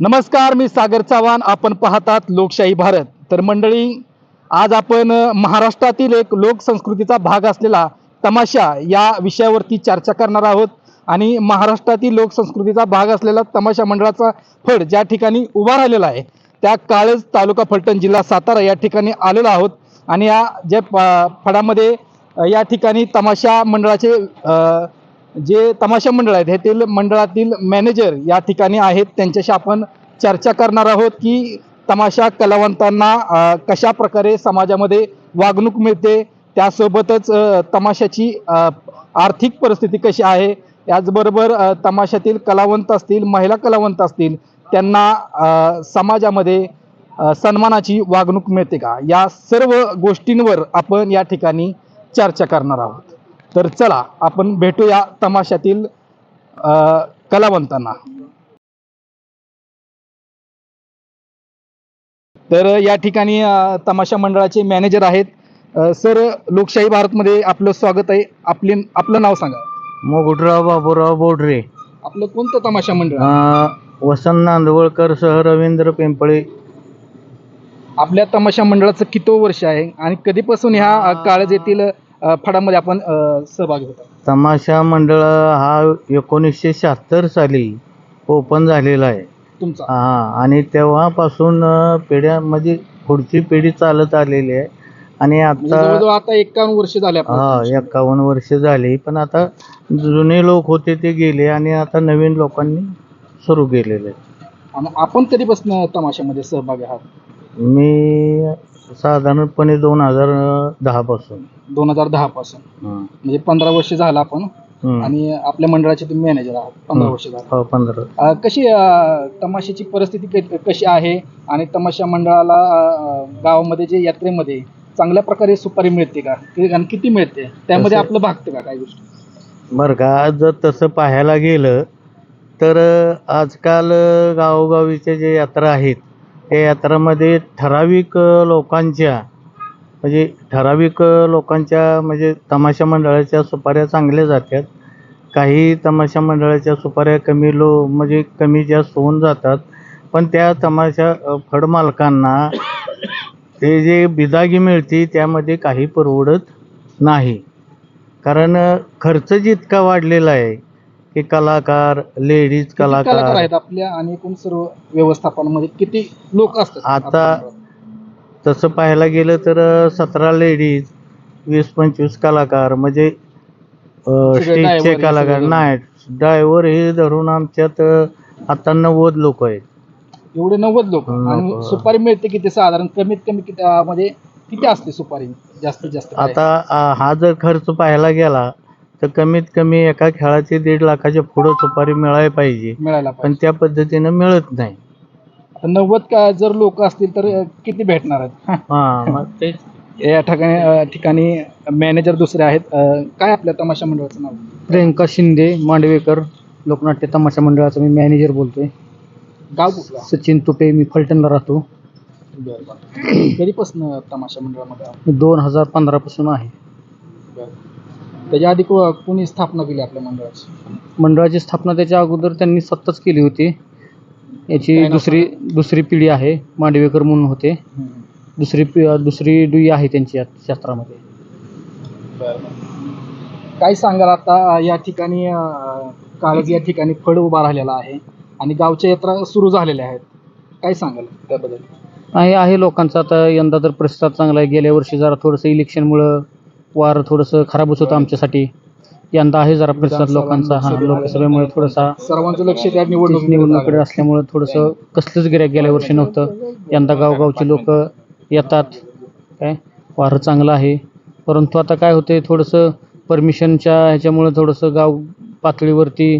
नमस्कार मी सागर चव्हाण. आपण पाहतात लोकशाही भारत. तर मंडळी आज आपण महाराष्ट्रातील एक लोकसंस्कृतीचा भाग असलेला तमाशा या विषयावरती चर्चा करणार आहोत. आणि महाराष्ट्रातील लोकसंस्कृतीचा भाग असलेला तमाशा मंडळाचा फड ज्या ठिकाणी उभा राहिलेला आहे त्या काळज तालुका फलटण जिल्हा सातारा या ठिकाणी आलेलो आहोत. आणि या ज्या फडामध्ये या ठिकाणी तमाशा मंडळाचे जे तमाशा मंडळ आहेत ह्यातील मंडळातील मॅनेजर या ठिकाणी आहेत. त्यांच्याशी आपण चर्चा करणार आहोत की तमाशा कलावंतांना कशा प्रकारे समाजामध्ये वागणूक मिळते त्यासोबतच तमाशाची आर्थिक परिस्थिती कशी आहे याचबरोबर तमाशातील कलावंत असतील महिला कलावंत असतील त्यांना समाजामध्ये सन्मानाची वागणूक मिळते का? या सर्व गोष्टींवर आपण या ठिकाणी चर्चा करणार आहोत. तर चला आपण भेटूया तमाशातील कलावंतांना. तर या ठिकाणी तमाशा मंडळाचे मॅनेजर आहेत सर लोकशाही भारतमध्ये आपलं स्वागत आहे. आपले आपलं नाव सांगा. मोगुडराव बाबूराव बोडरे. आपलं कोणतं तमाशा मंडळ? वसंत नांदवळकर सह रवींद्र पिंपळे. आपल्या तमाशा मंडळाचं किती वर्ष आहे आणि कधीपासून ह्या काळज येथील अ, फडामध्ये आपण अ, सहभागी होता. तमाशा मंडळ हा एकोणीसशे शहात्तर साली ओपन झालेला आहे. तुमचा. हा आणि तेव्हापासून अं, पिढ्यामध्ये पुढची पिढी चालत आलेली आहे. आणि म्हणजे आता जवळजवळ आता एकावन्न वर्ष झाले हा. एकावन्न वर्ष झाली पण आता जुने लोक होते ते गेले आणि आता नवीन लोकांनी सुरू केलेले. आणि आपण कधीपासून तमाशामध्ये सहभागी आहात? मी साधारणपणे दोन हजार दहा पासून दोन हजार दहा पासून हं. म्हणजे पंधरा वर्ष झालं आपण हं. आणि आपल्या मंडळाचे तुम्ही मॅनेजर आहात पंधरा वर्ष झालं. हो पंधरा. अ, कशी अ, तमाशाची परिस्थिती क- कशी आहे आणि तमाशा मंडळाला अ, गावामध्ये जे यात्रेमध्ये चांगल्या प्रकारे सुपारी मिळते का? कि- आणि किती मिळते? त्यामध्ये तसं- आपलं भागतं का काही गोष्टी? बरं का जर तसं पाहायला गेलं तर अ, आजकाल अ, गावोगावीच्या ज्या यात्रा आहेत त्या यात्रामध्ये ठराविक लोकांच्या म्हणजे ठराविक लोकांच्या म्हणजे तमाशा मंडळाच्या सुपाऱ्या चांगल्या जातात. काही तमाशा मंडळाच्या सुपाऱ्या कमी लो म्हणजे कमी जास्त होऊन जातात. पण त्या तमाशा फडमालकांना फड मालकांना ते जे बिदागी मिळते त्यामध्ये काही परवडत नाही. कारण खर्च जितका वाढलेला आहे की कलाकार लेडीज कलाकार. कलाकार आहेत आपल्या आणि एकूण सर्व व्यवस्थापनामध्ये किती लोक असतात? आता? तसं पाहायला गेलं तर सतरा लेडीज वीस पंचवीस कलाकार. म्हणजे अ, सगळे स्टेजचे हे कलाकार सगळे नाही ड्रायव्हर हे धरून आमच्यात अ, आता नव्वद लोक आहेत. एवढे नव्वद लोक. आणि सुपारी मिळते किती साधारण कमीत कमी किती अ, म्हणजे किती असते सुपारी? जास्तीत जास्त काय? आता हा जर खर्च पाहायला गेला तर कमीत कमी एका खेळाची दीड लाखाच्या पुढं सुपारी मिळायला पाहिजे. मिळायला पण पाहिजे. त्या पद्धतीनं मिळत नाही. आता नव्वद का जर लोक असतील तर अ, किती भेटणार आहेत? हा. मग ते या ठिकाणी अ, ठिकाणी मॅनेजर दुसरे आहेत. अ, काय आपल्या तमाशा मंडळाचं नाव? प्रियंका शिंदे मांडवेकर लोकनाट्य तमाशा मंडळाचा मी मॅनेजर बोलतोय. गाव कुठला? सचिन तुपे मी फलटणला राहतो. कधीपासून तमाशा मंडळामध्ये आहात? दोन हजार पंधरापासून आहे. त्याच्या आधी को- कोणी स्थापना केली आपल्या मंडळाची? मंडळाची स्थापना त्याच्या अगोदर त्यांनी स्वतःच केली होती. याची काय नाव दुसरी दुसरी पिढी आहे मांडवेकर म्हणून होते. दुसरी पि दुसरी दुई आहे त्यांची या शास्त्रामध्ये. काय सांगाल आता या ठिकाणी अ, काळज या ठिकाणी फड उभा राहिलेला आहे आणि गावच्या यात्रा सुरू झालेल्या आहेत. काय सांगाल त्याबद्दल? आहे आहे लोकांचा. आता यंदा तर प्रतिसाद चांगला आहे. गेल्या वर्षी जरा थोडंसं इलेक्शनमुळं वार थोडंसं खराबच होतं आमच्यासाठी. यंदा आहे जरा प्रतिसाद लोकांचा हां लोकसभेमुळे थोडासा सर्वांचं लक्ष त्या निवडणुकीकडे निवडणुकीकडे. असल्यामुळे थोडंसं कसलंच गिऱ्हाईक गेल्या वर्षी नव्हतं. यंदा गावगावची लोक येतात. काय? वारं चांगलं आहे. परंतु आता काय होते थोडंसं परमिशनच्या ह्याच्यामुळं थोडंसं गाव पातळीवरती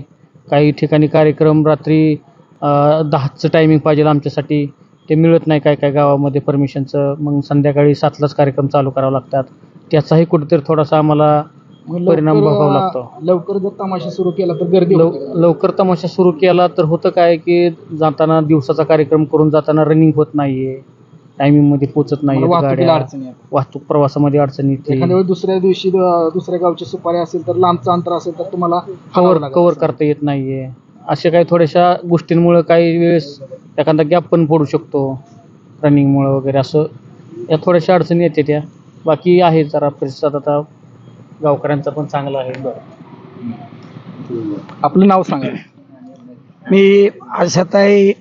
काही ठिकाणी कार्यक्रम रात्री दहाचं टायमिंग पाहिजे आमच्यासाठी. ते मिळत नाही काय काय गावामध्ये परमिशनचं मग संध्याकाळी सातलाच कार्यक्रम चालू करावं लागतात. त्याचाही कुठेतरी थोडासा आम्हाला मग परिणाम लवकर, भोगावा अ, लागतो. लवकर जर तमाशा सुरू केला तर गर्दी लव होते का? लवकर तमाशा सुरू केला तर होतं काय की जाताना दिवसाचा कार्यक्रम करून जाताना रनिंग होत नाहीये नाही वाहतुकीला गाड्या अडचणी येतात. वाहतूक प्रवासामध्ये अडचणी येते एखाद्या वेळी दुसऱ्या दिवशी अ, दुसऱ्या गावची सुपारी असेल तर लांबचं अंतर असेल तर तुम्हाला कवर लागत कवर असेल. करता येत नाहीये अशा काही थोड्याशा गोष्टींमुळे काही वेळेस एखादा गॅप पण पडू शकतो रनिंगमुळं वगैरे असं या थोड्याशा अडचणी येते त्या बाकी आहे जरा प्रतिसाद आता. गावकऱ्यांचा पण चांगला आहे. आपलं नाव सांगा. मी आशाताई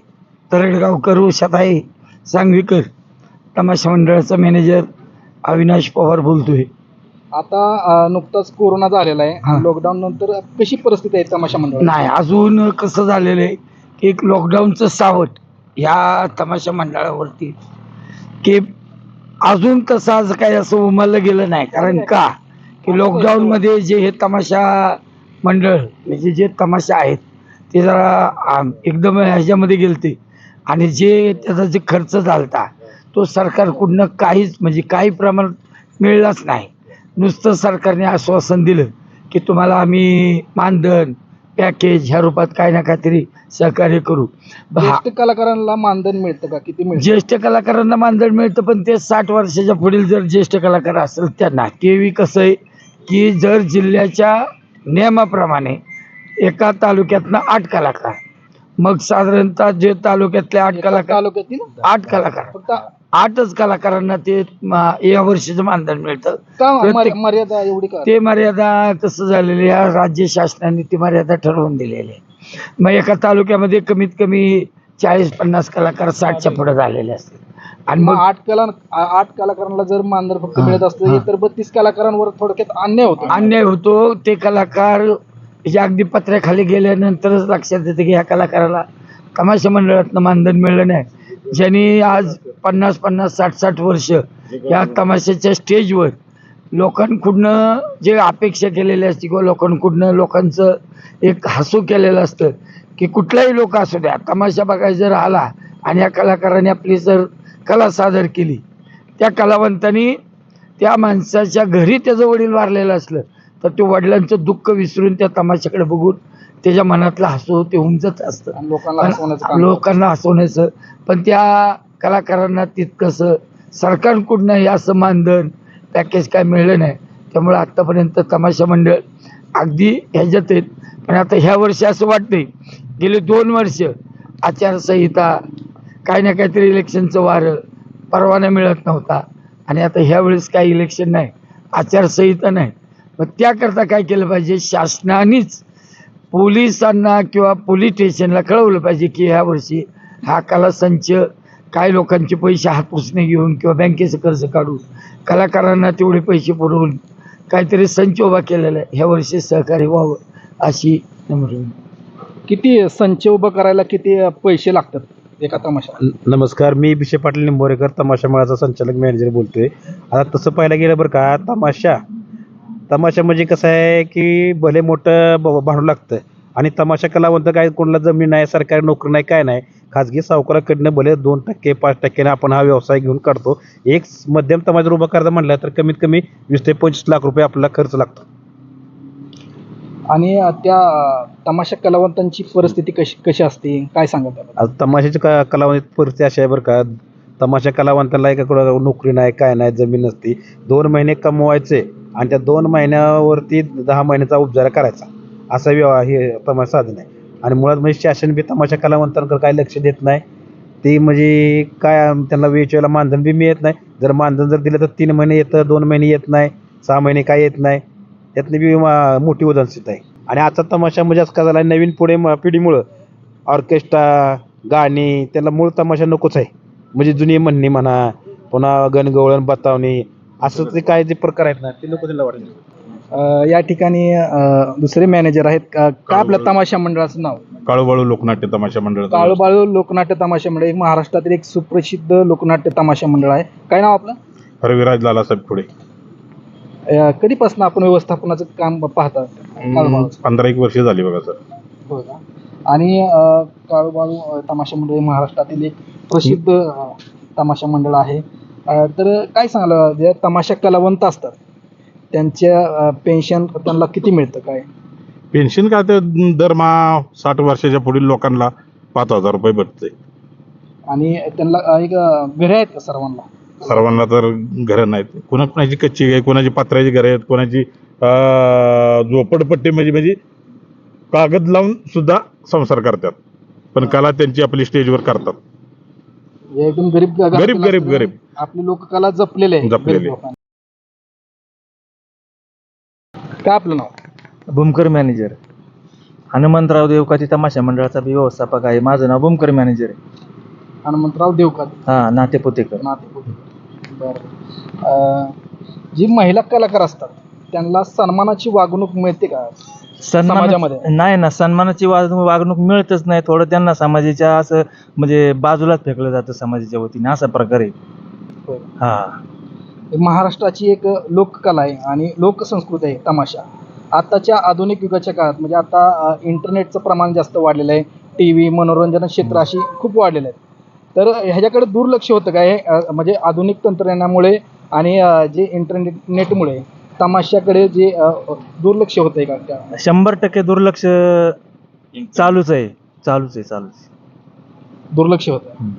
तरडगावकर उषाताई सांगवीकर तमाशा मंडळाचा मॅनेजर अविनाश पवार बोलतोय. आता अं, नुकताच कोरोना झालेला आहे. लॉकडाऊन नंतर कशी परिस्थिती आहे तमाशा मंडळ नाही अजून कसं झालेलं आहे की एक लॉकडाऊनचं सावट ह्या तमाशा मंडळावरती. की अजून तसं आज काही असं उमललं गेलं नाही. कारण का? की लॉकडाऊनमध्ये जे हे तमाशा मंडळ म्हणजे जे तमाशा आहेत ते जरा एकदम ह्याच्यामध्ये गेलते. आणि जे त्याचा जे खर्च झालता तो सरकारकडून काहीच म्हणजे काही प्रमाणात मिळलाच नाही. नुसतं सरकारने आश्वासन दिलं की तुम्हाला आम्ही मानधन पॅकेज ह्या रूपात काही ना काहीतरी सहकार्य करू. हा- ज्येष्ठ कलाकारांना मानधन मिळतं का? किती मिळतं? ज्येष्ठ कलाकारांना मानधन मिळतं पण ते साठ वर्षाच्या पुढील जर ज्येष्ठ कलाकार असेल त्यांना केवी कसं आहे की जर जिल्ह्याच्या नियमाप्रमाणे एका तालुक्यातनं आठ कलाकार मग साधारणतः जे तालुक्यातले आठ एका कलाकार तालुक्यातील आठ कलाकार. फक्त आठच कलाकारांना ते या वर्षीचं मानधन मिळतं. मर्यादा एवढी ते मर्यादा कसं झालेलं आहे, या राज्य शासनाने ती मर्यादा ठरवून दिलेली आहे. मग एका तालुक्यामध्ये कमीत कमी चाळीस पन्नास कलाकार साठच्या पुढे झालेले असतात आणि मग आठ कला आठ कलाकारांना जर मानधन फक्त मिळत असतं हा. तर बत्तीस कलाकारांवर थोडक्यात अन्याय होतो. अन्याय होतो. ते कलाकार जे अगदी पत्र्याखाली गेल्यानंतरच लक्षात येतं की ह्या कलाकाराला तमाशा मंडळातनं मानधन मिळलं नाही. ज्यांनी आज पन्नास पन्नास साठ साठ वर्ष या तमाशाच्या स्टेजवर लोकांकडनं जे अपेक्षा केलेली असते किंवा लोकांकडनं लोकांचं एक हसू केलेलं असतं की कुठलाही लोक असू द्या तमाशा बघायला जर आला आणि या कलाकाराने आपली जर कला सादर केली त्या कलावंतांनी त्या माणसाच्या घरी त्याचं वडील वारलेलं असलं तर ते वडिलांचं दुःख विसरून त्या तमाशाकडे बघून त्याच्या मनातलं हसू ते उमजत असतं. लोकांना पण हसवण्याचं काम लोकांना हसवण्याचं. पण त्या कलाकारांना तितकंसं सरकारकडून हे असं मानधन पॅकेज काय मिळलं नाही. त्यामुळे आत्तापर्यंत तमाशा मंडळ अगदी ह्याच्यात आहेत. पण आता ह्या वर्षी असं वाटतंय गेले दोन वर्ष आचारसंहिता काही ना काहीतरी इलेक्शनचं वारं परवाना मिळत नव्हता. आणि आता ह्या वेळेस काही इलेक्शन नाही आचारसंहिता नाही. मग त्याकरता काय केलं पाहिजे? शासनानेच पोलिसांना किंवा पोलीस स्टेशनला कळवलं पाहिजे की ह्या वर्षी हा कला संच काय लोकांचे पैसे हातपुसणे घेऊन किंवा बँकेचं कर्ज काढून कलाकारांना तेवढे पैसे पुरवून काहीतरी संच उभा केलेला आहे. ह्या वर्षी सहकार्य व्हावं अशी नम्र. किती संच उभं करायला किती पैसे लागतात? एका तमाशा. नमस्कार मी विषय पाटील निंबोरेकर तमाशा मेळाचा संचालक मॅनेजर बोलतोय. आता तसं पाहायला गेलं बरं का तमाशा. तमाशा म्हणजे कसं आहे की भले मोठं ब- भांडू लागतं आणि तमाशा कलावंत काय कोणाला जमीन नाही सरकारी नोकरी नाही काय नाही खाजगी सावकाराकडनं भले दोन टक्के पाच टक्क्याने आपण हा व्यवसाय घेऊन काढतो. एक मध्यम तमाशा उभा करायचा म्हटलं तर कमीत कमी वीस ते पंचवीस लाख रुपये आपल्याला खर्च लागतो. आणि अं, त्या अं, तमाशा कलावंतांची परिस्थिती कशी कशी असते? काय सांगा त्याबद्दल? आज तमाशाची क कलावंत परिस्थिती अशी आहे बरं का. तमाशा कलावंताला एका कुठं नोकरी नाही काय नाही जमीन नसती. दोन महिने कमवायचे आणि त्या दोन महिन्यावरती दहा महिन्याचा उपचार करायचा. असा व्यवहार हे तमाशा साधन आहे. आणि मुळात म्हणजे शासन बी तमाशा कलावंतांकडे काही लक्ष देत नाही. ते म्हणजे काय त्यांना वेळच्या मानधन बी मिळत नाही. जर मानधन जर दिलं तर तीन महिने येतं दोन महिने येत नाही सहा महिने काय येत नाही. त्यातली बी मा- मोठी उदाहरणसिद्ध आहे. आणि आता तमाशा म्हणजे असं का झाला आहे, नवीन पुढे म- पिढीमुळं ऑर्केस्ट्रा गाणी त्याला मूळ तमाशा नकोच आहे. म्हणजे जुनी म्हणणी म्हणा पुन्हा गणगवळण बतावणी असं ते काय जे प्रकार आहेत ना ते नको त्याला वाटतं अं, या ठिकाणी अं, दुसरे मॅनेजर आहेत का काय आपल्या तमाशा मंडळाचं नाव? काळूबाळू लोकनाट्य तमाशा मंडळ काळूबाळू लोकनाट्य तमाशा मंडळ एक महाराष्ट्रातील एक सुप्रसिद्ध लोकनाट्य तमाशा मंडळ आहे. काय नाव आपलं? रविराज लालासाहेब पुढे अं, कधीपासून आपण व्यवस्थापनाचं काम पाहता? पंधरा एक वर्ष झाली बघा सर. का? आणि अं, काळूबाळू अं, तमाशा मंडळ हे महाराष्ट्रातील एक प्रसिद्ध अं, तमाशा मंडळ आहे. तर काय सांगाल जे तमाशा कलावंत असतात त्यांच्या पेन्शन त्यांना किती मिळतं काय? पेन्शन काय ते दरमहा साठ वर्षाच्या पुढील लोकांना पाच हजार रुपये भेटते आणि त्यांना एक घरे आहेत का सर्वांना? सर्वांना तर घरं नाहीत. कोणा कोणाची कच्ची आहे कोणाची पत्र्याची घरं आहेत कोणाची अं, झोपडपट्टी म्हणजे म्हणजे कागद लावून सुद्धा संसार करतात. पण कला त्यांची आपली स्टेजवर करतात. म्हणजे एकदम गरीब गरीब, गरीब, गरीब. आपली लोककला जपलेले आहे जपलेली. गरीब लोकांनी. काय आपलं नाव? भूमकर मॅनेजर. हनुमंतराव देवकाची तमाशा मंडळाचा मी व्यवस्थापक आहे. माझं नाव भूमकर मॅनेजर आहे. हनुमंतराव देवकर हां नाते पोतेकर. नातेपुते बरं. अं, जी महिला कलाकार असतात त्यांना सन्मानाची वागणूक मिळते का? सन्मान समाजामध्ये? नाही ना सन्मानाची वागणूक वागणूक मिळतच नाही. थोडं त्यांना समाजाच्या असं म्हणजे बाजूलाच फेकलं जातं समाजाच्या वतीने. असा प्रकार आहे. होय. हा. महाराष्ट्राची एक लोककला आहे आणि लोकसंस्कृती आहे तमाशा. आताच्या आधुनिक युगाच्या काळात म्हणजे आता अ, इंटरनेटचं प्रमाण जास्त वाढलेलं आहे. टी व्ही मनोरंजन क्षेत्र अशी खूप वाढलेलं आहे तर ह्याच्याकडे दुर्लक्ष होतं काय? अ, म्हणजे आधुनिक तंत्रज्ञानामुळे आणि अ, जे इंटरनेट नेटमुळे तमाशाकडे जे दुर्लक्ष होतंय का? त्या शंभर टक्के दुर्लक्ष चालूच आहे. चालूच आहे चालूच आहे. दुर्लक्ष होतं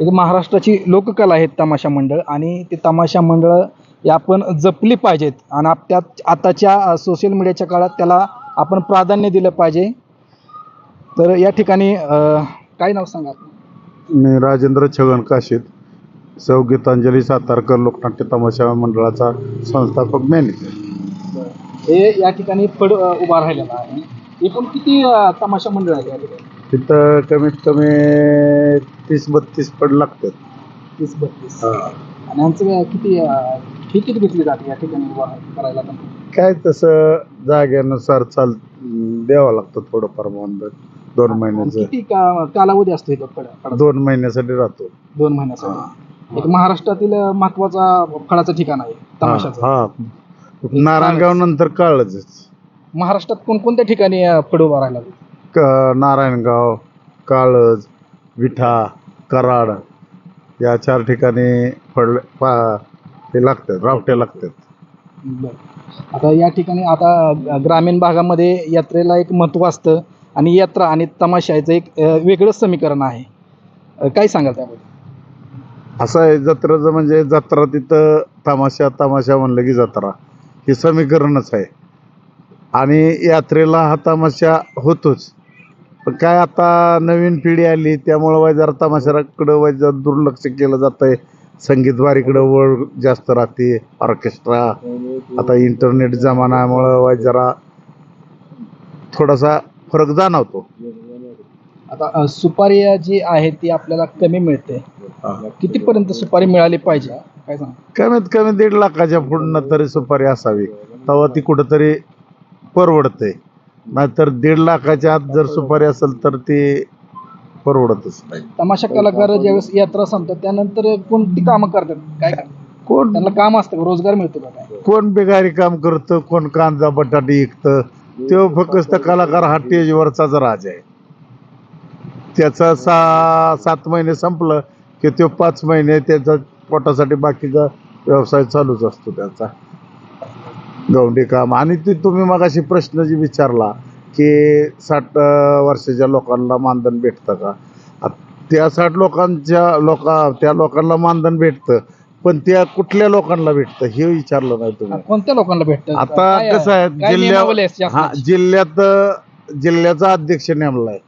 एक महाराष्ट्राची लोककला आहे तमाशा मंडळ आणि ते तमाशा मंडळ हे आपण जपली पाहिजेत आणि आप- त्यात आताच्या सोशल मीडियाच्या काळात त्याला आपण प्राधान्य दिलं पाहिजे. तर या ठिकाणी अं, काय नाव सांगा मी राजेंद्र छगन काशीद. सौ गीतांजली सातारकर लोकनाट्य तमाशा मंडळाचा संस्थापक मॅनेजर हे या ठिकाणी फड अं, उभा राहिलेला आहे. एकूण किती तमाशा मंडळ आहे या ठिकाणी? तिथं कमीत कमी तीस बत्तीस पड लागतात. तीस बत्तीस. आणि यांचं किती फी किती घेतली जाते या ठिकाणी उभा करायला काय तसं जागेनुसार चाल द्यावं लागतं थोडंफार मानधन दोन महिन्याचं. किती का कालावधी असतो इथं? दोन महिन्यासाठी राहतो. दोन महिन्यासाठी. एक महाराष्ट्रातील महत्त्वाचा फळाचं ठिकाण आहे तमाशाचं. हा. नारायणगाव नंतर काळच महाराष्ट्रात कोणकोणत्या ठिकाणी अं, फड उभा राहिला? क नारायणगाव काळज विठा कराड या चार ठिकाणी पा हे लागतात रावटे लागतात. बरं. आता या ठिकाणी आता ग- ग्रामीण भागामध्ये यात्रेला एक महत्त्व असतं आणि यात्रा आणि तमाशा याचं एक अं, वेगळंच समीकरण आहे. अं, काय सांगाल त्याबद्दल? असं आहे जत्राचं म्हणजे जत्रा तिथं तमाशा तमाशा म्हणलं की जत्रा. हे समीकरणच आहे. आणि यात्रेला हा तमाशा होतोच. पण काय आता नवीन पिढी आली त्यामुळं वाय जरा तमाशाकडं वाय जरा दुर्लक्ष केलं जात आहे संगीतवारीकडं वळ जास्त राहते ऑर्केस्ट्रा आता इंटरनेट जमान्यामुळं वाय जरा थोडासा फरक जाणवतो. आता सुपारी जी आहे ती आपल्याला कमी मिळते. कितीपर्यंत सुपारी मिळाली पाहिजे? काय सांग? कमीत कमी दीड लाखाच्या पुढनं तरी सुपारी असावी. तेव्हा ती कुठंतरी परवडते. नाहीतर दीड लाखाच्या आत जर सुपारी असेल तर ती परवडतच नाही. तमाशा कलाकार ज्यावेळेस यात्रा संपतात त्यानंतर कोणती कामं करतात? काय करतात? कोण? त्यांना काम असतं का? रोजगार मिळतो का काय? कोण बिगारी काम करतं कोण कांदा बटाटे विकतं तो फक्त कलाकार हा टेजवरचाच राज आहे. त्याचा सा सात महिने संपलं की तो पाच महिने त्याचा पोटासाठी बाकीचा व्यवसाय चालूच असतो त्याचा. गवंडी काम. आणि ती तुम्ही मगाशी प्रश्न जी विचारला की साठ वर्षाच्या लोकांना मानधन भेटतं का? त्या साठ लोकांच्या लोका त्या लोकांना मानधन भेटतं पण त्या कुठल्या लोकांना भेटतं हे विचारलं नाही तुम्ही. कोणत्या लोकांना भेटतं? आता कसं आहे आहे जिल्ह्यात हा जिल्ह्याचा अध्यक्ष नेमलाय.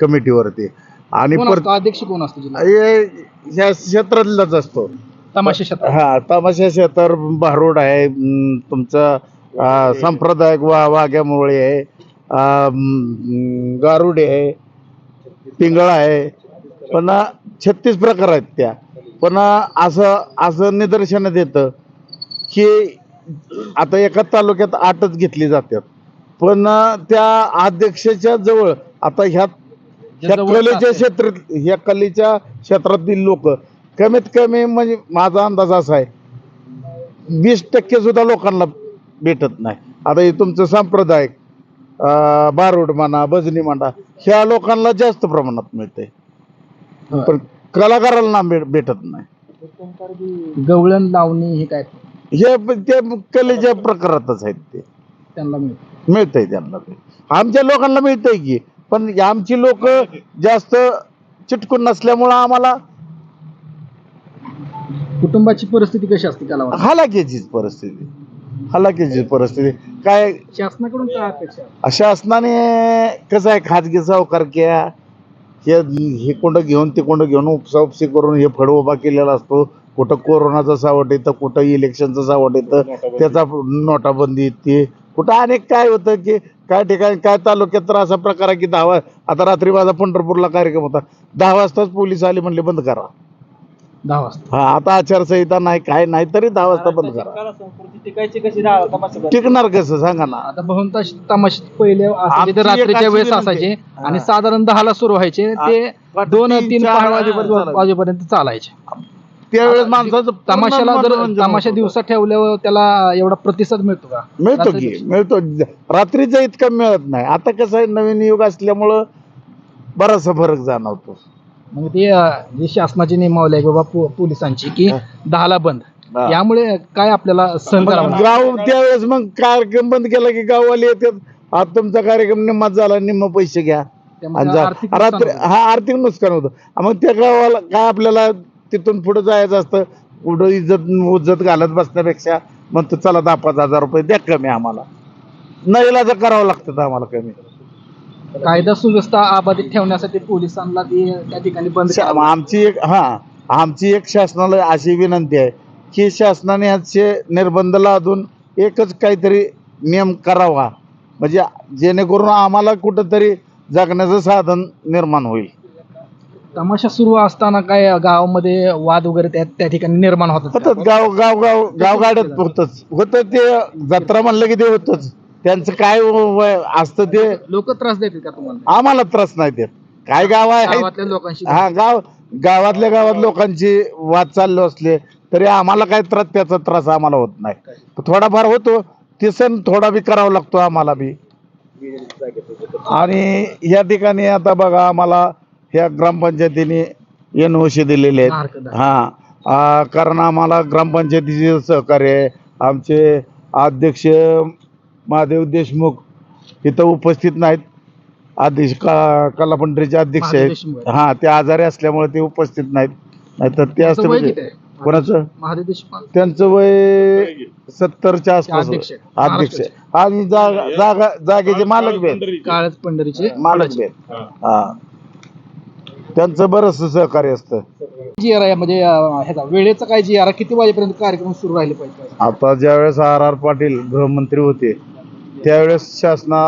कमिटीवरती. आणि कोण पर असतो? अध्यक्ष कोण असतो? हे- ह्या क्षेत्रातलाच असतो. तमाशा क्षेत्रात हा तमाशा क्षेत्र भारूड आहे अं, तुमचं अं, सांप्रदायिक वा वाघ्यामुळे आहे अं, गारुडे आहे पिंगळा आहे. पण छत्तीस प्रकार आहेत त्या. पण असं असं निदर्शनात येतं की आता एका तालुक्यात आठच घेतली जातात. पण त्या अध्यक्षाच्या जवळ आता ह्या ह्या कलेच्या असते. क्षेत्रात ह्या कलेच्या क्षेत्रातील लोक कमीत कमी म्हणजे माझा अंदाज असा आहे वीस टक्के सुद्धा लोकांना भेटत नाही. आता हे तुमचं सांप्रदायिक बारूड म्हणा भजनी म्हणा ह्या लोकांना जास्त प्रमाणात मिळते पण कलाकाराला ना भेटत नाही. गवळण लावणी हे काय? हे ते कलेच्या प्रकारातच आहेत ते. त्यांना मिळतं मिळतंय त्यांना. आमच्या लोकांना मिळतंय की पण आमची लोक जास्त चिटकून नसल्यामुळं आम्हाला कुटुंबाची परिस्थिती कशी असते कलावंत हलाखीचीच परिस्थिती. हलाखीची परिस्थिती. काय शासनाकडून काय अपेक्षा? शासनाने कसं आहे खाजगी सावकारक्या हे हे कोंड घेऊन ते कोंड घेऊन उपसा उपसी करून हे फड उभा केलेला असतो. कुठं कोरोनाचं सावट येतं कुठं इलेक्शनचं सावट येतं त्याचा नोटाबंदी ते कुठं अनेक काय होतं की काय ठिकाणी काय तालुक्यात तर असा प्रकार आहे की दहा आता रात्री माझा पंढरपूरला कार्यक्रम होता. दहा वाजताच पोलीस आले म्हणले बंद करा. दहा वाजता. हा आता आचारसंहिता नाही काय नाही तरी दहा वाजता बंद करा. टिकायची कशी रा- तमाशा टिकणार कसं सांगा ना. आता बहुतांश तमाशे पहिले असायचे ते आमची एक रात्रीच्या अशी वेळेस विनंती असायचे. आणि. साधारण दहाला सुरू व्हायचे. ते दोन तीन, तीन चार पहाटे वाजेपर्यंत चालायचे. वाजेपर्यंत चालायचे. त्यावेळेस माणसाचं तमाशाला जर तमाशा होतं. दिवसा ठेवल्यावर त्याला एवढा प्रतिसाद मिळतो का मिळतो की. मिळतो रात्रीचा इतका मिळत नाही आता कसं आहे नवीन युग असल्यामुळं बराचसा फरक जाणवतो मग ते अं, जे शासनाची नियमावली आहे बाबा पो- पोलिसांची की दहाला बंद हा. यामुळे काय आपल्याला सहन करावं लागतं? गाव त्यावेळेस मग कार्यक्रम बंद केला की गाववाले येतात आज तुमचा कार्यक्रम निम्मात झाला निम्म पैसे घ्या त्यामुळे आणि जा- आर्थिक नुकसान रात्री होतं. हा आर्थिक नुकसान होतं मग त्या गावाला काय आपल्याला तिथून पुढे जायचं असतं. पुढं इज्जत उज्जत घालत बसण्यापेक्षा मग तू चला दहा पाच हजार रुपये द्या कमी आम्हाला. नाईलाज करावं लागतं आम्हाला कमी. कायदा सुव्यवस्था अबाधित ठेवण्यासाठी पोलिसांना ते त्या ठिकाणी बंद शा-. आमची एक हा आमची एक शासनाला अशी विनंती आहे की शासनाने याचे निर्बंध लादून एकच काहीतरी नियम करावा. म्हणजे जेणेकरून आम्हाला कुठंतरी जगण्याचं साधन निर्माण होईल. तमाशा सुरू असताना काय गावामध्ये वाद वगैरे त्या त्या ठिकाणी निर्माण होतात होतच गाव गाव गाव गावगाड्यात होतच होतं ते जत्रा म्हणलं की ते होतच. त्यांचं काय व- असतं ते लोक त्रास देतात का तुम्हाला? आम्हाला त्रास नाही देत. काय गाव आहे? गावातल्या लोकांशी हा गाव गावातल्या गावात लोकांची वाद चालले असले तरी आम्हाला काय त्रास त्याचा त्रास आम्हाला होत नाही. थोडाफार होतो. ते सण थोडा बी करावा लागतो आम्हाला बी. आणि या ठिकाणी आता बघा आम्हाला ह्या ग्रामपंचायतीने एन ओशी दिलेले आहेत. हा. कारण आम्हाला ग्रामपंचायतीचे सहकार्य आहे आमचे अध्यक्ष महादेव देशमुख इथं उपस्थित नाहीत. अध्यक्ष का कलापंढरीचे अध्यक्ष आहेत. हा ते आजारी असल्यामुळे ते उपस्थित नाहीत. नाहीतर ते असते म्हणजे? कोणाचं? त्यांचं वय सत्तरच्या आसपास अध्यक्ष. आणि जागा जागा जागेचे मालक बी पंढरीचे मालक बी हा. त्यांचं बरंच सहकार्य असतं. जी आर म्हणजे ह्याचा वेळेचा काय जी आर? किती वाजेपर्यंत कार्यक्रम सुरू राहिले पाहिजे? आता ज्यावेळेस आर आर पाटील गृहमंत्री होते त्यावेळेस शासना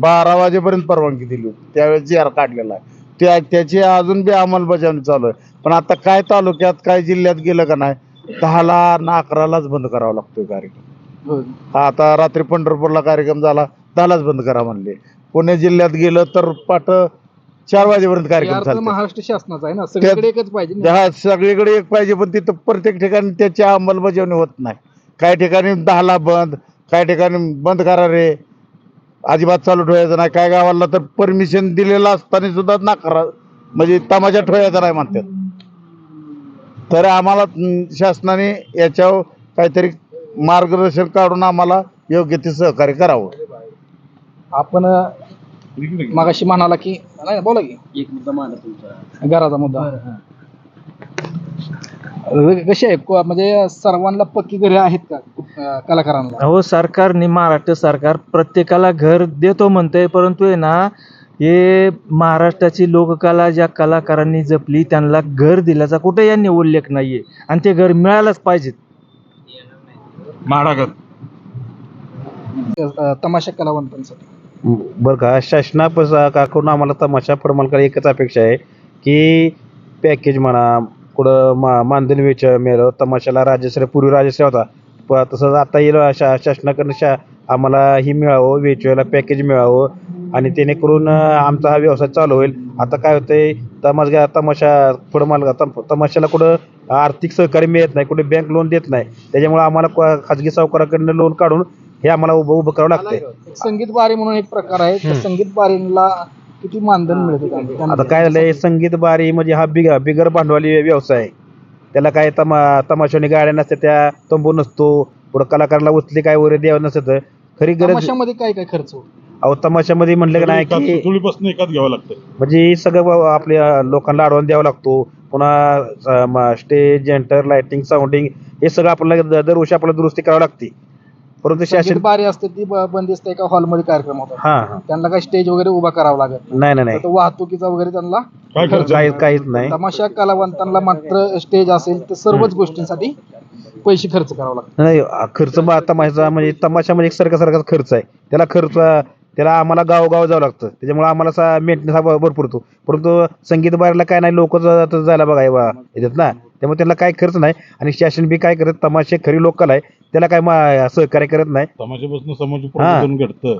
बारा वाजेपर्यंत परवानगी दिली होती. त्यावेळेस जी आर काढलेला आहे. त्या त्याची अजून बी अंमलबजावणी चालू आहे. पण आता काय तालुक्यात काय जिल्ह्यात गेलं का नाही दहाला ना अकरालाच बंद करावा लागतोय कार्यक्रम. हा आता रात्री पंढरपूरला कार्यक्रम झाला दहालाच बंद करा म्हणले. पुणे जिल्ह्यात गेलं तर पाट चार वाजेपर्यंत कार्यक्रम चालतो महाराष्ट्र शासनाचा आहे ना? सगळीकडे एकच पाहिजे हा सगळीकडे एक पाहिजे पण तिथं प्रत्येक ठिकाणी त्याची अंमलबजावणी होत नाही. काही ठिकाणी दहाला बंद काही ठिकाणी बंद करा रे अजिबात चालू ठेवायचं नाही. काय गावाला तर परमिशन दिलेलं असताना सुद्धा ना करा म्हणजे तमाशा ठेवायचा नाही म्हणतात. तर आम्हाला शासनाने याच्यावर काहीतरी मार्गदर्शन काढून आम्हाला योग्य ते सहकार्य करावं. आपण मगाशी म्हणाला की नाही बोला की. एक मुद्दा तुमचा. घराचा मुद्दा. कशी आहे को- म्हणजे सर्वांना पक्की घरे आहेत का अं, कलाकारांना? अहो सरकारने महाराष्ट्र सरकार प्रत्येकाला घर देतो म्हणतंय परंतु आहे ना हे महाराष्ट्राची लोककला ज्या कलाकारांनी जपली त्यांना घर दिल्याचा कुठे यांनी उल्लेख नाहीये. आणि ते घर मिळायलाच पाहिजेत. अं, तमाशा कलावंतांसाठी. बरं का शासनाप काकडून आम्हाला तमाशा प्रमाणकडे एकच अपेक्षा आहे की पॅकेज म्हणा कुठं मा मानधन वेच मिळालं तमाशाला राजश्रय पूर्वी राजश्री होता. प तसंच आता येईल शा शासनाकडनं शा आम्हाला ही मिळावं वेचवायला पॅकेज मिळावं आणि जेणेकरून आमचा हा व्यवसाय चालू होईल. आता काय होतंय तमाशा तमाशा पुढं मला तम तमाशाला कुठं आर्थिक सहकार्य मिळत नाही कुठे बँक लोन देत नाही. त्याच्यामुळे आम्हाला खाजगी सावकाराकडनं लोन काढून हे आम्हाला उभं उभं करावं लागतंय. एक संगीत बारी म्हणून एक प्रकार आहे. त्या संगीत बारीला किती मानधन मिळते? आता काय झालंय संगीत बारी म्हणजे हा बिग बिगर भांडवली व्यवसाय आहे. त्याला काय तमा तमाशाने गाड्या नसत्या त्या तंबू नसतो पुढं कलाकाराला उचली काय वगैरे द्यावं नसतं. खरी गरज तमाशामध्ये काय काय खर्च होतो? अहो तमाशामध्ये म्हणलं की नाही की एकाच घ्यावं लागतं म्हणजे हे सगळं आपल्या लोकांना अडवून द्यावा लागतो. पुन्हा स्टेज एंटर लाइटिंग साऊंडिंग हे सगळं आपल्याला द- दरवर्षी आपल्याला दुरुस्ती करावी लागते. परंतु शासन बारी असते ती ब- बंदिस्त एका हॉलमध्ये कार्यक्रम होतात. हा हा. त्यांना काही स्टेज वगैरे उभा करावा लागत नाही. नाही नाही तर वाहतुकीचा वगैरे त्यांना काही काहीच नाही. तमाशा कलावंतांना मात्र स्टेज असेल तर सर्वच गोष्टींसाठी पैसे खर्च करावा लागतात. नाही आ, खर्च बा तमाशा म्हणजे तमाशा म्हणजे एक सारखा सारखाच खर्च आहे. त्याला खर्च त्याला आम्हाला गावोगाव जावं लागतं. त्याच्यामुळे आम्हाला सा मेंटेनन्स हा भरपूर होतो. परंतु संगीत बाहेरला काय नाही लोक जायला बघा येतात ना. त्यामुळे त्यांना काय खर्च नाही. आणि शासन बी काय करत तमाशे खरी लोकल आहे. त्याला काय मा- सहकार्य करत नाही. तमाशापासून समाज हा. प्रबोधन घडतं.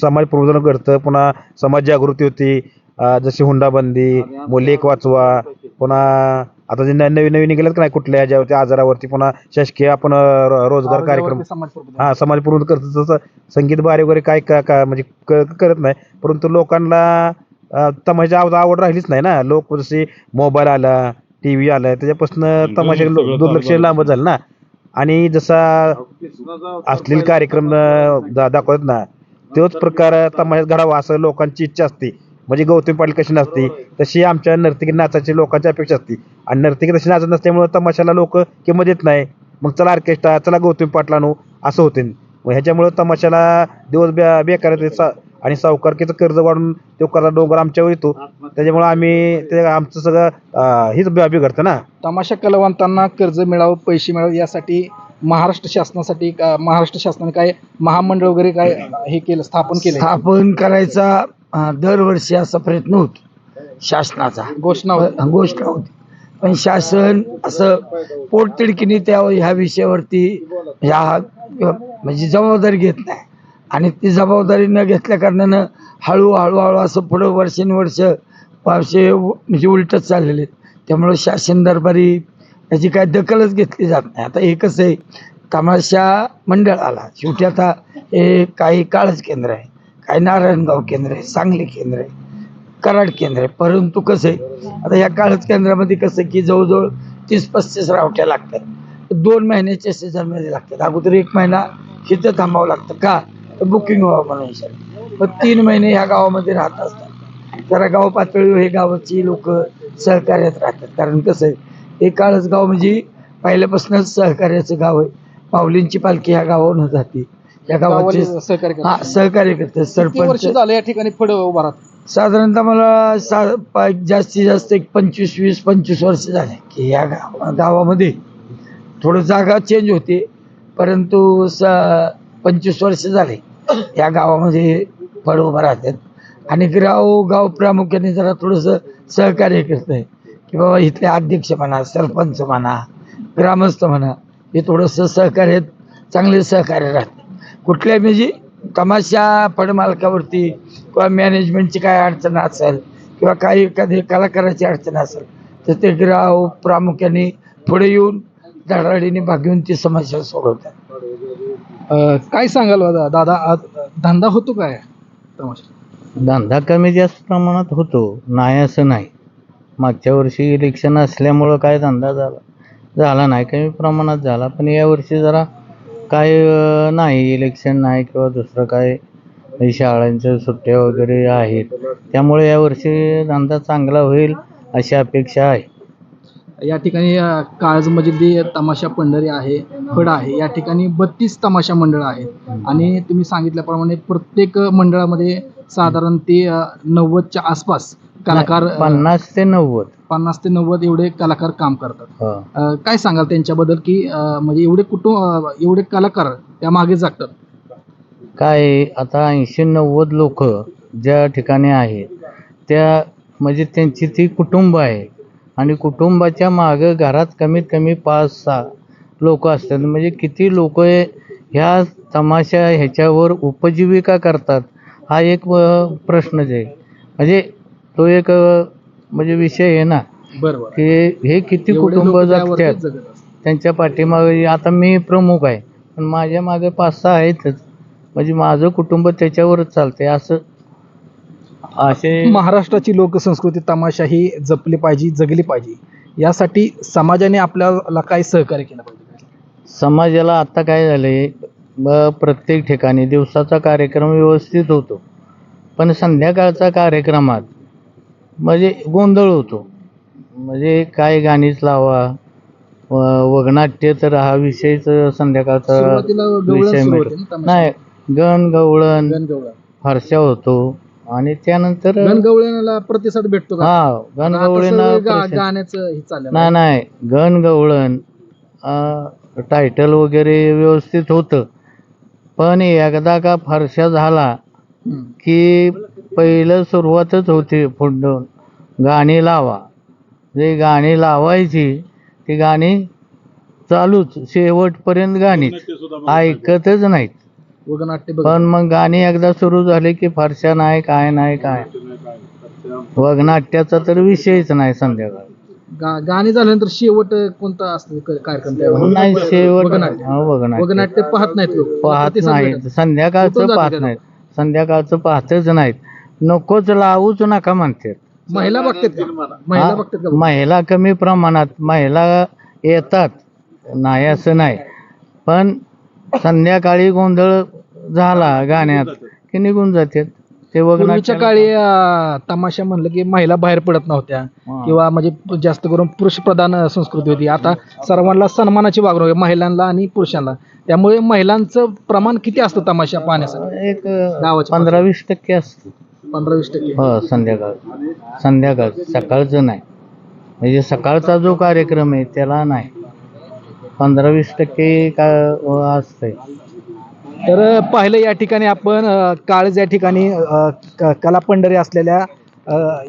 समाज प्रबोधन घडतं. पुन्हा समाज जागृती होती. अं, जशी हुंडाबंदी मग लेख वाचवा. पुन्हा आता जे न- नवीन नवीन निघालेत का नाही कुठल्या ह्याच्यावरती आजारावरती पुन्हा शासकीय आपण अं, रो- रोजगार कार्यक्रम. आरोग्यावरती समाज प्रबोधन. हा समाज प्रबोधन करतो तसं संगीत बारे वगैरे काय का का- म्हणजे क- करत नाही. परंतु लोकांना अं, तमाशा आवड आवड राहिलीच नाही ना. लोक जसे मोबाईल आला टी व्ही आला त्याच्यापासून तमाशा दुर्लक्ष लांब झालं ना. आणि जसा असलेले कार्यक्रम अं, दा- दाखवतात ना तोच प्रकार तमाशात घडावा असं लोकांची इच्छा असते. म्हणजे गौतमी पाटील कशी नसते तशी आमच्या नर्तकी नाचाची लोकांची अपेक्षा असते. आणि नर्तकी तशी नाचत नसल्यामुळे तमाशाला लोक किंमत देत नाही. मग चला ऑर्केस्ट्रा चला गौतमी पाटलानो असं होते. मग ह्याच्यामुळे तमाशाला दिवस बे बेकार आणि सावकारकीचं कर्ज वाढून तो कर्ज डोंगर आमच्यावर येतो. त्याच्यामुळे आम्ही ते आमचं सगळं अं, हेच बि- बिघडतं ना. तमाशा कलावंतांना कर्ज मिळावं पैसे मिळावं यासाठी महाराष्ट्र शासनासाठी का- महाराष्ट्र शासनाने काय महामंडळ वगैरे काय हे केलं स्थापन केलं? स्थापन करायचा अं, दरवर्षी असा प्रयत्न होतो शासनाचा. घोषणा होती. पण- घोषणा होती. पण शासन असं पोटतिडकीने त्या ह्या विषयावरती ह्या म्हणजे जबाबदारी घेत नाही. आणि ती जबाबदारी न घेतल्या कारणानं हळू हळूहळू असं पुढं वर्षानुवर्ष पावसे म्हणजे उलटच चाललेले. आहेत. त्यामुळं शासन दरबारी याची काय दखलच घेतली जात नाही. आता हे कसं आहे तमाशा मंडळाला. शेवटी आता हे काही काळच केंद्र आहे काही नारायणगाव केंद्र आहे सांगली केंद्र आहे कराड केंद्र आहे. परंतु कसं आहे आता या काळच केंद्रामध्ये कसं आहे की जवळजवळ तीस पस्तीस रावट्या लागतात. दोन महिन्याच्या सीझनमध्ये लागतात. अगोदर एक महिना इथं थांबावं लागतं. का? बुकिंग व्हावं म्हणून सर मग तीन महिने ह्या गावामध्ये राहत असतात. जरा गाव पातळीवर हे गावाची लोक सहकार्यात राहतात. कारण कसं आहे हे काळच गाव म्हणजे पहिल्यापासूनच सहकार्याचं गाव आहे. माऊलींची पालखी ह्या गावावरून जाते. या गावाचे गावाला सहकार्य हा. सहकार्य करतात. किती वर्ष सरपंच झालं या ठिकाणी फड उभा राहत साधारणतः मला सा पा- जास्तीत जास्त एक पंचवीस वीस पंचवीस वर्ष झाले की या गाव गावामध्ये थोडं जागा चेंज होते. परंतु स पंचवीस वर्ष झाले. या गावामध्ये फळ उभं राहतात. आणि गाव गाव प्रामुख्याने जरा थोडंसं सहकार्य करत आहे की बाबा इथले अध्यक्ष म्हणा सरपंच म्हणा ग्रामस्थ म्हणा हे थोडंसं सहकार्य चांगले सहकार्य राहते. कुठल्याही म्हणजे तमाशा फडमालकावरती किंवा मॅनेजमेंटची काय अडचण असेल किंवा काही एखादी कलाकाराची अडचण असेल तर ते ग्राव प्रामुख्याने पुढे येऊन धडाडीने भाग घेऊन ती समस्या सोडवतात. काय सांगाल दादा दादा? आज धंदा होतो काय? तमाशा. धंदा कमी जास्त प्रमाणात होतो. नाही असं नाही. मागच्या वर्षी इलेक्शन असल्यामुळं काय धंदा झाला? झाला नाही. कमी प्रमाणात झाला. पण यावर्षी जरा काय अं, नाही. इलेक्शन नाही किंवा दुसरं काय? शाळांच्या सुट्ट्या वगैरे आहेत. त्यामुळे यावर्षी धंदा चांगला होईल अशी अपेक्षा आहे. या ठिकाणी अं, काळजमध्ये तमाशा पंढरी आहे फड आहे. या ठिकाणी बत्तीस तमाशा मंडळ आहेत. आणि तुम्ही सांगितल्याप्रमाणे प्रत्येक मंडळामध्ये साधारण ते नव्वदच्या आसपास कलाकार पन्नास ते नव्वद. पन्नास ते नव्वद एवढे कलाकार काम करतात. हो. काय सांगाल त्यांच्याबद्दल की म्हणजे एवढे कुटुंब एवढे कलाकार त्या मागे जागतात काय आता ऐंशी नव्वद लोक ज्या ठिकाणी आहेत त्या म्हणजे त्यांची ती कुटुंब आहे. आणि कुटुंबाच्या मागं घरात कमीत कमी पाच सहा लोक असतात. म्हणजे किती लोक ह्या तमाशा ह्याच्यावर उपजीविका करतात? हा एक प्रश्नच आहे. म्हणजे तो एक म्हणजे विषय आहे ना? बरोबर. की हे किती कुटुंब जगतात. त्यांच्या पाठीमागे आता मी प्रमुख आहे. पण माझ्या मागे पाच सहा आहेतच. म्हणजे माझं कुटुंब त्याच्यावरच चालतंय. असं असे महाराष्ट्राची लोकसंस्कृती तमाशा ही जपली पाहिजे जगली पाहिजे. यासाठी समाजाने आपल्याला काय सहकार्य केलं पाहिजे? समाजाला आता काय झालंय प्रत्येक ठिकाणी दिवसाचा कार्यक्रम व्यवस्थित होतो. पण संध्याकाळचा कार्यक्रमात म्हणजे गोंधळ होतो. म्हणजे काय गाणीच लावा वगनाट्य तर हा विषयच संध्याकाळचा विषय. नाही गण गवळण. फारशा होतो. आणि त्यानंतर गणगवळणाला प्रतिसाद भेटतो का? हा आता सगळं गा- गणगवळीना गाण्याचं हे चाललं नाही नाही गणगवळण टायटल वगैरे व्यवस्थित होतं. पण एकदा का फारशा झाला हम्म. की पहिलं सुरुवातच होती पुढं गाणी लावा. जे गाणी लावायची ती गाणी चालूच शेवटपर्यंत गाणीच. ऐकतच नाहीत. वगनाट्य बघ. पण मग गाणी एकदा सुरू झाली की फारशा नाही काय नाही काय? वगनाट्याचा तर विषयच नाही संध्याकाळ. गा- गाणी झाल्यानंतर शेवट कोणता असतो क- कार्यक्रम? नाही शेवट वगनाट्य. हा, वगनाट्य वगनाट्य पाहत नाहीत लोक. पाहत प्रतिसाद नाहीत. भेटत. संध्याकाळचं जाते पाहत नाहीत. संध्याकाळचं पाहतच नाहीत. नकोच लावूच नका म्हणतात. महिला बघतात का? महिला हा, बघतात का महिला कमी प्रमाणात महिला येतात. नाही असं नाही. पण संध्याकाळी गोंधळ झाला गाण्यात की निघून जातात. ते पूर्वीच्या काळी अं, तमाशा म्हणलं की महिला बाहेर पडत नव्हत्या. हा. किंवा म्हणजे जास्त करून पुरुष प्रधान संस्कृती होती. आता सर्वांना सन्मानाची वागणूक आहे महिलांना आणि पुरुषांना. त्यामुळे महिलांचं प्रमाण किती असतं तमाशा पाहण्यासाठी? एक गावाच्या पंधरा वीस टक्के असतं. पंधरा वीस टक्के. हो संध्याकाळ. संध्याकाळ. सकाळचं नाही. म्हणजे सकाळचा जो कार्यक्रम आहे त्याला नाही. पंधरा वीस टक्के का असतंय. तर पाहिलं या ठिकाणी आपण काळज या ठिकाणी क- कला पंढरी असलेल्या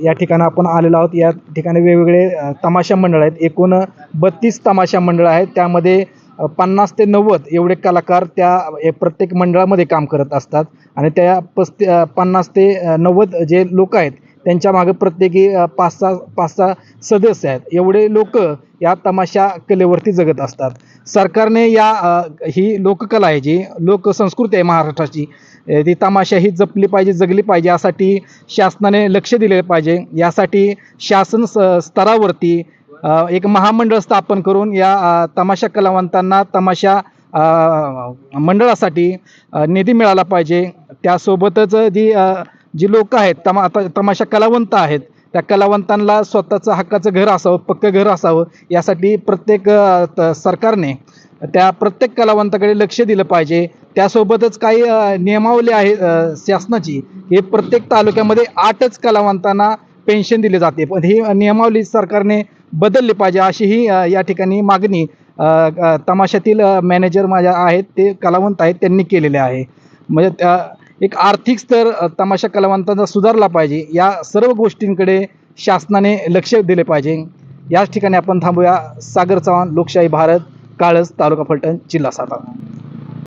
या ठिकाणी आपण आलेलो आहोत. या ठिकाणी वेगवेगळे तमाशा मंडळ आहेत. एकूण बत्तीस तमाशा मंडळ आहेत. त्यामध्ये पन्नास ते नव्वद एवढे कलाकार त्या ए- प्रत्येक मंडळामध्ये काम करत असतात. आणि त्या पस्ती पन्नास ते नव्वद जे लोक आहेत त्यांच्या मागे प्रत्येकी पाच सहा पाच सहा सदस्य आहेत. एवढे लोक या तमाशा कलेवरती जगत असतात. सरकारने या ही लोककला आहे जी लोकसंस्कृती आहे महाराष्ट्राची ती तमाशा ही जपली पाहिजे जगली पाहिजे यासाठी शासनाने लक्ष दिले पाहिजे. यासाठी शासन स स्तरावरती एक महामंडळ स्थापन करून या तमाशा कलावंतांना तमाशा मंडळासाठी निधी मिळाला पाहिजे. त्यासोबतच जी जी लोक आहेत तमा आता तमाशा कलावंत आहेत त्या कलावंतांना स्वतःचं हक्काचं घर असावं पक्कं घर असावं यासाठी प्रत्येक त- सरकारने त्या प्रत्येक कलावंताकडे लक्ष दिलं पाहिजे. त्यासोबतच काही नियमावली आहे शासनाची. हे प्रत्येक तालुक्यामध्ये आठच कलावंतांना पेन्शन दिली जाते. पण ही नियमावली सरकारने बदलली पाहिजे अशी ही या ठिकाणी मागणी तमाशातील मॅनेजर माझ्या आहेत ते कलावंत आहेत त्यांनी केलेले आहे. म्हणजे त्या एक आर्थिक स्तर तमाशा कलावंतांचा सुधारला पाहिजे. या सर्व गोष्टींकडे शासनाने लक्ष दिले पाहिजे. याच ठिकाणी आपण थांबूया. सागर चव्हाण लोकशाही भारत काळज तालुका फलटण जिल्हा सातारा.